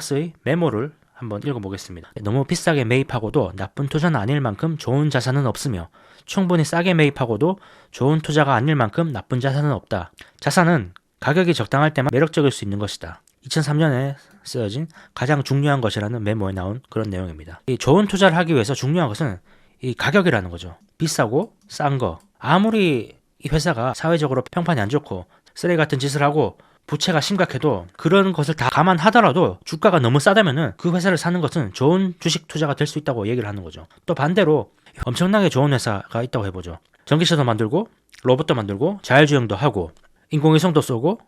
박스의 메모를 한번 읽어보겠습니다. 너무 비싸게 매입하고도 나쁜 투자는 아닐 만큼 좋은 자산은 없으며 충분히 싸게 매입하고도 좋은 투자가 아닐 만큼 나쁜 자산은 없다. 자산은 가격이 적당할 때만 매력적일 수 있는 것이다. 2003년에 쓰여진 가장 중요한 것이라는 메모에 나온 그런 내용입니다. 이 좋은 투자를 하기 위해서 중요한 것은 이 가격이라는 거죠. 비싸고 싼 거. 아무리 이 회사가 사회적으로 평판이 안 좋고 쓰레기 같은 짓을 하고 부채가 심각해도 그런 것을 다 감안하더라도 주가가 너무 싸다면은 그 회사를 사는 것은 좋은 주식 투자가 될 수 있다고 얘기를 하는 거죠. 또 반대로 엄청나게 좋은 회사가 있다고 해보죠. 전기차도 만들고 로봇도 만들고 자율주행도 하고 인공위성도 쏘고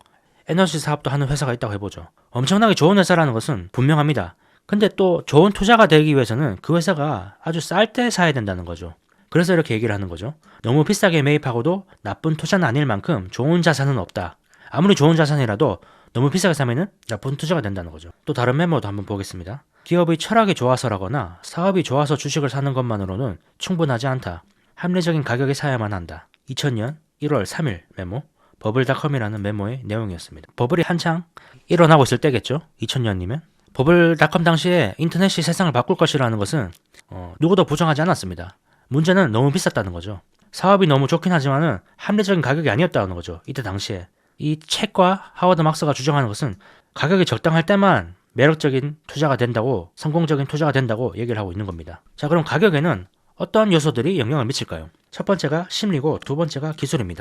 에너지 사업도 하는 회사가 있다고 해보죠. 엄청나게 좋은 회사라는 것은 분명합니다. 근데 또 좋은 투자가 되기 위해서는 그 회사가 아주 쌀 때 사야 된다는 거죠. 그래서 이렇게 얘기를 하는 거죠. 너무 비싸게 매입하고도 나쁜 투자는 아닐 만큼 좋은 자산은 없다. 아무리 좋은 자산이라도 너무 비싸게 사면은 나쁜 투자가 된다는 거죠. 또 다른 메모도 한번 보겠습니다. 기업의 철학이 좋아서라거나 사업이 좋아서 주식을 사는 것만으로는 충분하지 않다. 합리적인 가격에 사야만 한다. 2000년 1월 3일 메모 버블닷컴이라는 메모의 내용이었습니다. 버블이 한창 일어나고 있을 때겠죠. 2000년이면 버블닷컴 당시에 인터넷이 세상을 바꿀 것이라는 것은 어, 누구도 부정하지 않았습니다. 문제는 너무 비쌌다는 거죠. 사업이 너무 좋긴 하지만은 합리적인 가격이 아니었다는 거죠. 이때 당시에 이 책과 하워드 막스가 주장하는 것은 가격이 적당할 때만 매력적인 투자가 된다고 성공적인 투자가 된다고 얘기를 하고 있는 겁니다. 자 그럼 가격에는 어떤 요소들이 영향을 미칠까요? 첫 번째가 심리고 두 번째가 기술입니다.